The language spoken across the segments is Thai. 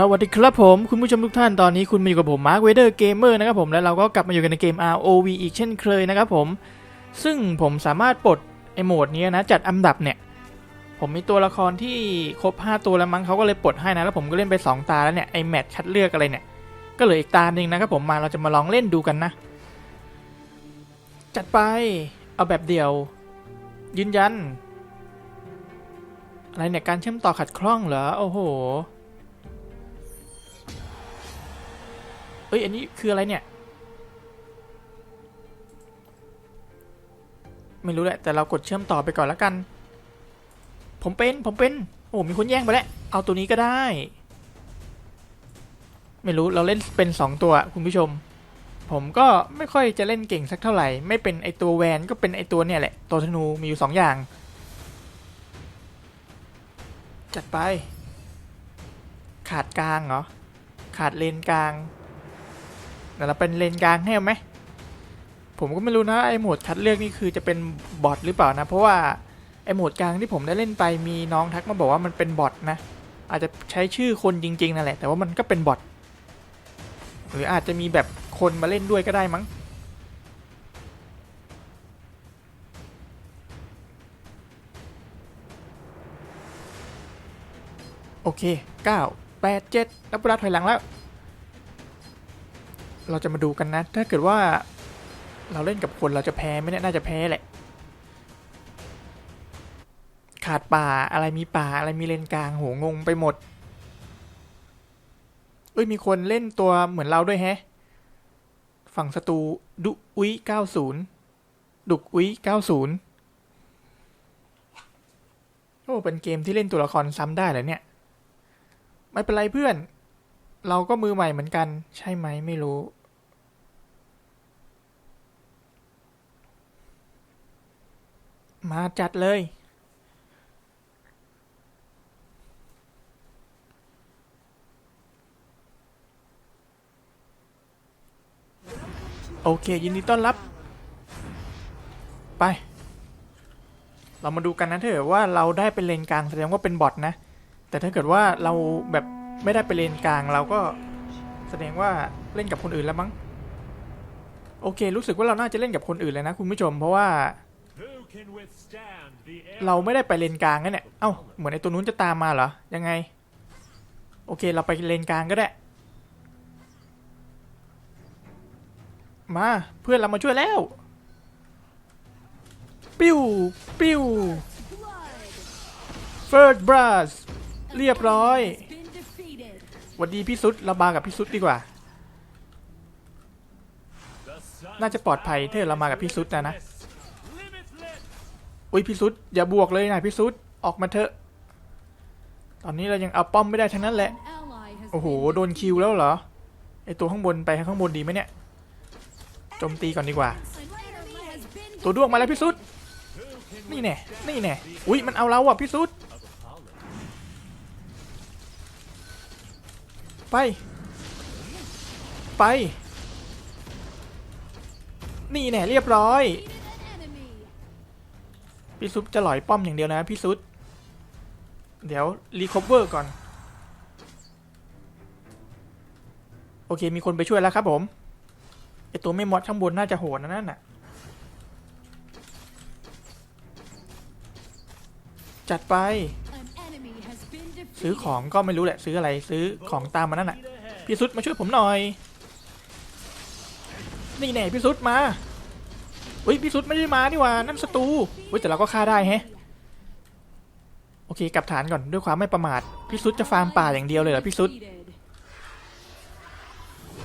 สวัสดีครับผมคุณผู้ชมทุกท่านตอนนี้คุณมาอยู่กับผมมาร์คเวเดอร์เกมเมอร์นะครับผมและเราก็กลับมาอยู่กันในเกม ROV อีกเช่นเคยนะครับผมซึ่งผมสามารถปลดไอโหมดนี้นะจัดอันดับเนี่ย ผมมีตัวละครที่ครบ 5 ตัวแล้วมั้งเขาก็เลยปลดให้นะแล้วผมก็เล่นไป 2 ตาแล้วเนี่ยไอแมทคัดเลือกอะไรเนี่ย ก็เหลืออีกตาหนึ่งนะครับผมมาเราจะมาลองเล่นดูกันนะ จัดไปเอาแบบเดียว ยืนยัน อะไรเนี่ยการเชื่อมต่อขัดข้องเหรอโอ้โห เอ้ยอันนี้คืออะไรเนี่ย ไม่รู้แหละ แต่เรากดเชื่อมต่อไปก่อนแล้วกัน ผมเป็นผมเป็น โอ้มีคนแย่งไปแล้ว เอาตัวนี้ก็ได้ ไม่รู้เราเล่นเป็นสองตัวคุณผู้ชม ผมก็ไม่ค่อยจะเล่นเก่งสักเท่าไหร่ ไม่เป็นไอตัวแวนก็เป็นไอตัวเนี่ยแหละ ตัวธนูมีอยู่สองอย่าง จัดไป ขาดกลางเหรอขาดเลนกลาง แต่เราเป็นเลนกลางให้ไหมผมก็ไม่รู้นะไอโหมดคัดเลือกนี่คือจะเป็นบอทหรือเปล่านะ เพราะว่าไอโหมดกลางที่ผมได้เล่นไปมีน้องทักมาบอกว่ามันเป็นบอทนะ อาจจะใช้ชื่อคนจริงๆนั่นแหละ แต่ว่ามันก็เป็นบอทหรืออาจจะมีแบบคนมาเล่นด้วยก็ได้มั้งโอเค 9 8 7นับเวลาถอยหลังแล้ว เราจะมาดูกันนะ ถ้าเกิดว่าเราเล่นกับคนเราจะแพ้ไหมเนี่ยน่าจะแพ้แหละ ขาดป่าอะไรมีป่าอะไรมีเลนกลางโหงงไปหมด เอ้ยมีคนเล่นตัวเหมือนเราด้วยแฮะ ฝั่งศัตรูดุอุ้ย90ดุกอุ้ย90โอ้เป็นเกมที่เล่นตัวละครซ้ำได้เหรอเนี่ย ไม่เป็นไรเพื่อน เราก็มือใหม่เหมือนกัน ใช่ไหมไม่รู้ มาจัดเลย โอเค ยินดีต้อนรับ ไป เรามาดูกันนะเถอะว่าเราได้เป็นเลนกลางแสดงว่าเป็นบอทนะ แต่ถ้าเกิดว่าเราแบบไม่ได้ไปเลนกลางเราก็แสดงว่าเล่นกับคนอื่นแล้วมั้ง โอเค รู้สึกว่าเราน่าจะเล่นกับคนอื่นเลยนะคุณผู้ชมเพราะว่า เราไม่ได้ไปเลนกลางนะเนี่ยเอ้า เหมือนไอ้ตัวนู้นจะตามมาเหรอ ยังไง โอเค เราไปเลนกลางก็ได้ มา เพื่อนเรามาช่วยแล้ว ปิ้ว ปิ้ว First Brush เรียบร้อย วัดดีพี่ซุดเราบากับพี่ซุดดีกว่า น่าจะปลอดภัยถ้าเรามากับพี่ซุดนะนะ อุ้ยพี่ซุดอย่าบวกเลยนะพี่ซุดออกมาเถอะ ตอนนี้เรายังเอาป้อมไม่ได้ทั้งนั้นแหละ โอ้โหโดนคิวแล้วเหรอไอตัวข้างบนไปข้างบนดีไหมเนี่ยโจมตีก่อนดีกว่า ตัวด้วงมาแล้วพี่ซุดนี่แน่นี่แน่อุ้ยมันเอาเราอะพี่ซุดไป ไป นี่แน่เรียบร้อย พี่ซุปจะหลอยป้อมอย่างเดียวนะพี่ซุปเดี๋ยวรีคอเวอร์ก่อน โอเค มีคนไปช่วยแล้วครับผมไอตัวไม่มอดข้างบนน่าจะโหดนะนั่นน่ะ จัดไป ซื้อของก็ไม่รู้แหละ ซื้ออะไรซื้อของตามมานั่นน่ะ พี่ซุดมาช่วยผมหน่อย นี่แน่พี่ซุดมา ฮ้ยพี่ซุดไม่ได้มานี่หว่านั่นศัตรูเฮ้ยแต่เราก็ฆ่าได้แฮะโอเคกลับฐานก่อนด้วยความไม่ประมาทพี่ซุดจะฟาร์มป่าอย่างเดียวเลยเหรอพี่ซุด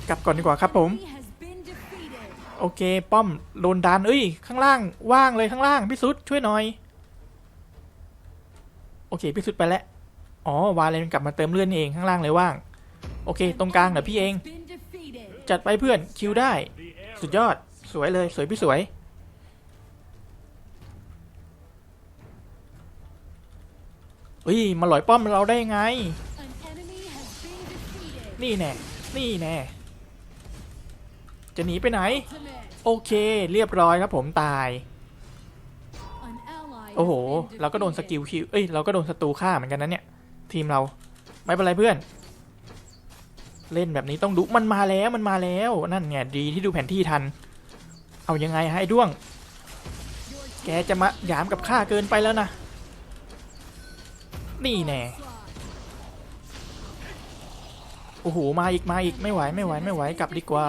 กลับก่อนดีกว่าครับผม โอเคป้อมโดนดันเอ้ย ข้างล่างว่างเลยข้างล่างพี่ซุดช่วยหน่อย โอเคพี่ซุดไปแล้วอ๋อวาเลนกลับมาเติมเลื่อนเองข้างล่างเลยว่าง โอเค ตรงกลางเดี๋ยวพี่เอง จัดไปเพื่อนคิวได้ สุดยอดสวยเลยสวยพี่สวย เฮ้ยมาหลอยป้อมเราได้ไง นี่แน่ นี่แน่ จะหนีไปไหน โอเค เรียบร้อยครับผมตาย โอ้โห เราก็โดนสกิลคิว เอ้ย เราก็โดนศัตรูฆ่าเหมือนกันนะเนี่ย ทีมเรา ไม่เป็นไรเพื่อน เล่นแบบนี้ต้องดูมันมาแล้วมันมาแล้ว นั่นไงดีที่ดูแผนที่ทัน เอายังไงให้ด้วง แกจะมาหยามกับข้าเกินไปแล้วนะ นี่แน่โอ้โหมาอีกมาอีกไม่ไหวไม่ไหวไม่ไหวกลับดีกว่า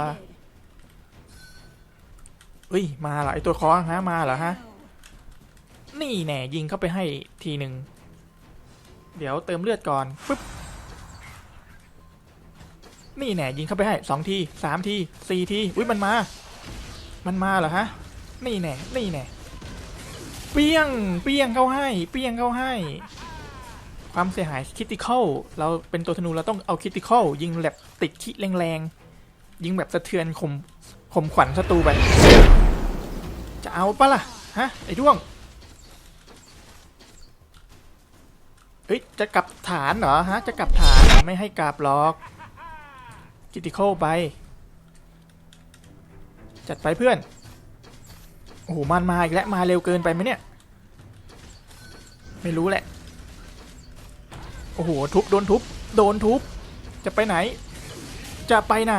เอ้ยมาเหรอไอตัวคอฮะมาเหรอฮะนี่แน่ยิงเข้าไปให้ทีหนึ่งเดี๋ยวเติมเลือดก่อนปึ๊บนี่แน่ยิงเข้าไปให้สองทีสามทีสี่ทีอุ้ยมันมา มันมาเหรอฮะนี่แน่นี่แน่เปี้ยงเปี้ยงเข้าให้ เปี้ยงเข้าให้ ความเสียหายคิติคอลเราเป็นตัวธนูเราต้องเอาคิติคอลยิงแบบติดคิแรงๆ ยิงแบบสะเทือนข่มข่มขวัญศัตรูไป จะเอาปะล่ะ ฮะ ไอ้ด้วง เฮ้ย จะกลับฐานเหรอฮะ จะกลับฐานไม่ให้กลับหรอกคิติคอลไป จัดไปเพื่อน โอ้โหมันมาอีกแล้วมาเร็วเกินไปไหมเนี่ย ไม่รู้แหละ โอ้โห ทุบ โดนทุบ โดนทุบ จะไปไหน จะไปไหน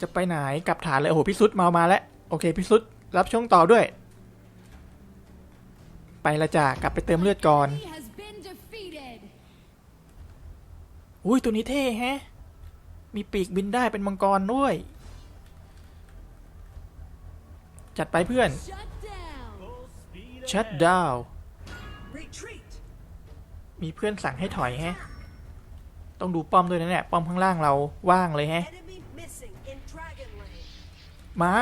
จะไปไหน กลับฐานเลย โอ้โหพิสุทธิ์มา มาแล้ว โอเคพิสุทธิ์รับช่วงต่อด้วย ไปละจ้ะ กลับไปเติมเลือดก่อน He has been defeated. อุ้ย ตัวนี้เท่แฮะ มีปีกบินได้เป็นมังกรด้วย จัดไปเพื่อน Shut down. Full speed ชัด ahead. ดาว Retreat! มีเพื่อนสั่งให้ถอยแฮะ ต้องดูป้อมด้วยนะเนี่ย ป้อมข้างล่างเราว่างเลยแฮะ Enemy missing in Dragon Lane. มา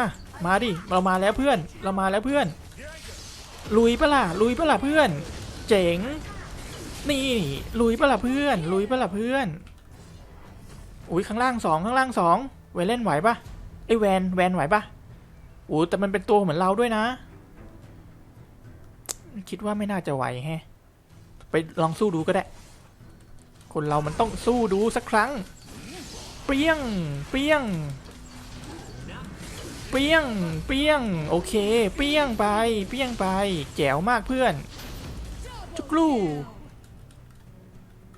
มาดิ เรามาแล้วเพื่อน เรามาแล้วเพื่อน ลุยปะล่ะ ลุยปะล่ะเพื่อน เจ๋ง นี่ ลุยปะล่ะเพื่อน ลุยปะล่ะเพื่อน อุ้ยข้างล่างสองข้างล่างสองเวนเล่นไหวปะไอแวน แวนไหวปะโอ้แต่มันเป็นตัวเหมือนเราด้วยนะ คิดว่าไม่น่าจะไหวแฮะ ไปลองสู้ดูก็ได้ คนเรามันต้องสู้ดูสักครั้ง เปรี้ยง เปรี้ยง เปี้ยง เปี้ยง โอเค เปี้ยงไป เปี้ยงไป แจ๋วมากเพื่อนจุกลู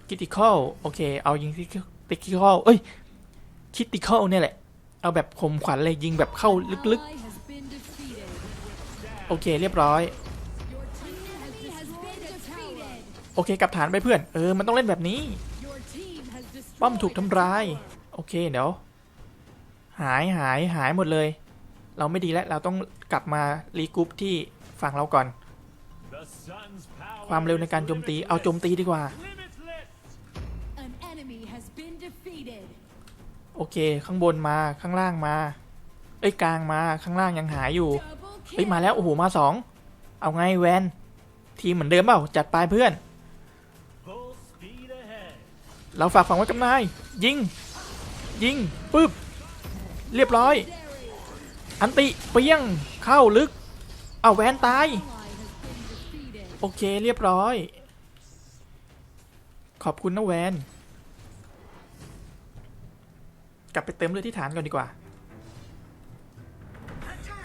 คิติคอลโอเค เอายิงที่ติคิคอลเอ้ยคิติคอลเนี่ยแหละ เอาแบบคมขวัญเลยยิงแบบเข้าลึกๆ โอเคเรียบร้อย โอเคกลับฐานไปเพื่อน เออ มันต้องเล่นแบบนี้ ป้อมถูกทำร้าย โอเคเดี๋ยว หายหายหายหมดเลย เราไม่ดีแล้ว เราต้องกลับมารีกรุ๊ปที่ฝั่งเราก่อน ความเร็วในการโจมตี เอาโจมตีดีกว่า โอเค ข้างบนมา ข้างล่างมา เอ้ยกลางมา ข้างล่างยังหายอยู่ เอ้ยมาแล้ว โอ้โห มาสอง เอาไงแวน ทีมเหมือนเดิมเปล่า จัดไปเพื่อน เราฝากฝังไว้กับนาย ยิง ยิงปึ๊บ เรียบร้อย อันติเปียงเข้าลึก เอาแวนตาย Ally has been defeated. โอเคเรียบร้อย ขอบคุณนะแวน กลับไปเติมเลือดที่ฐานก่อนดีกว่า Attack!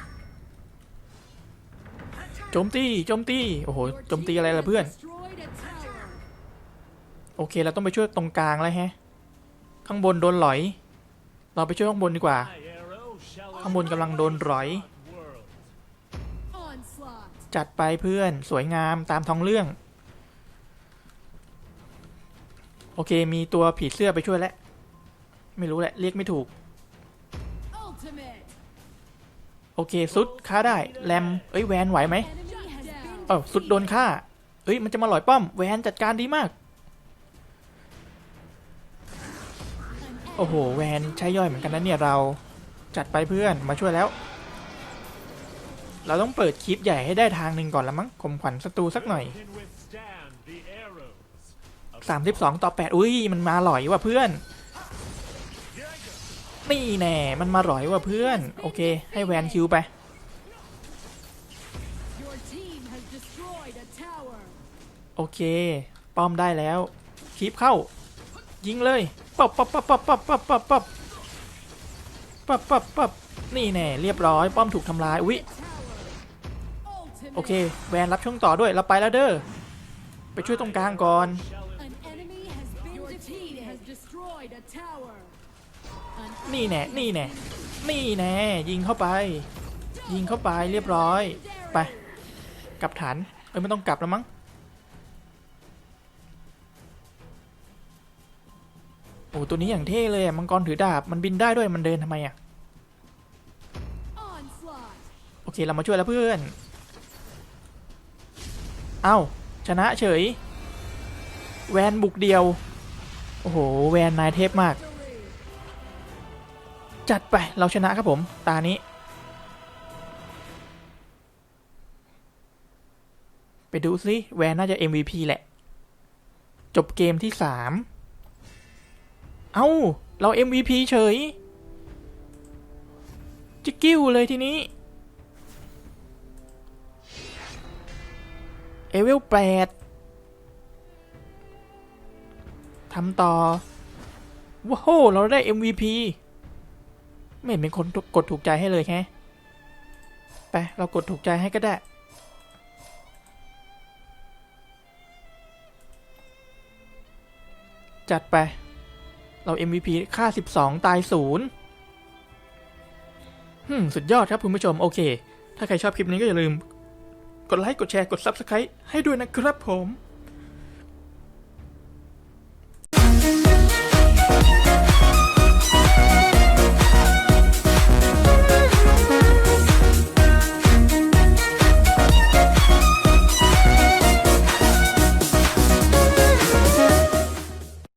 Attack! โจมตี โจมตี โอ้โห Your โจมตี team อะไรล่ะ has เพื่อน destroyed a tower. โอเคเราต้องไปช่วยตรงกลางแล้วแฮะ ข้างบนโดนหลอย เราไปช่วยข้างบนดีกว่า ข้างบนกำลังโดนหลอย จัดไปเพื่อนสวยงามตามท้องเรื่อง โอเคมีตัวผีเสื้อไปช่วยแล้ว ไม่รู้แหละเรียกไม่ถูก โอเคสุดฆ่าได้แรมเอ้ยแวนไหวไหมเออสุดโดนฆ่าเอ้ยมันจะมาหลอยป้อม แวนจัดการดีมาก โอ้โห แวนใช้ย่อยเหมือนกันนะเนี่ยเราจัดไปเพื่อนมาช่วยแล้ว เราต้องเปิดคลิปใหญ่ให้ได้ทางหนึ่งก่อนละมั้งข่มขวัญศัตรูสักหน่อย Can withstand the arrows. of 32 ต่อ 8 อุ้ยมันมาหลอยว่ะเพื่อนนี่แน่มันมาหลอยว่ะเพื่อน โอเค ให้แวนคิวไป Your team has destroyed a tower. โอเค ป้อมได้แล้วคลิปเข้า ยิงเลย ปับปับปับปับปับปับปับปับปับปับปับนี่แน่เรียบร้อย ป้อมถูกทำลายอุ๊ย Tower. Ultimate. โอเค แวนรับช่วงต่อด้วยเราไปแล้วเด้อไปช่วยตรงกลางก่อน shall An enemy has been tower. นี่แน่นี่แน่นี่แน่ยิงเข้าไป ยิงเข้าไปเรียบร้อย ไปกลับฐานเอ้ยไม่ต้องกลับแล้วมั้ง อ้ตัวนี้อย่างเท่เลยมังกรถือดาบมันบินได้ด้วยมันเดินทำไมอะโอเคเรามาช่วยแล้วเพื่อนเอ้าชนะเฉย แวนบุกเดียว โอ้โห แวนนายเทพมาก จัดไปเราชนะครับผม ตานี้ ไปดูซิแวนน่าจะ MVP แหละ จบเกมที่ 3 เอ้า เรา MVP เฉยจิกกิ้วเลยทีนี้ เอเวลแปดทำต่อ ว้าวเราได้ MVP ไม่เห็นเป็นคนกดถูกใจให้เลยแฮะไปเรากดถูกใจให้ก็ได้ จัดไป เรา MVP ค่า 12 ตายศูนย์ฮึสุดยอดครับคุณผู้ชม โอเค ถ้าใครชอบคลิปนี้ก็อย่าลืม กดไลค์ กดแชร์ กด Subscribe ให้ด้วยนะครับผม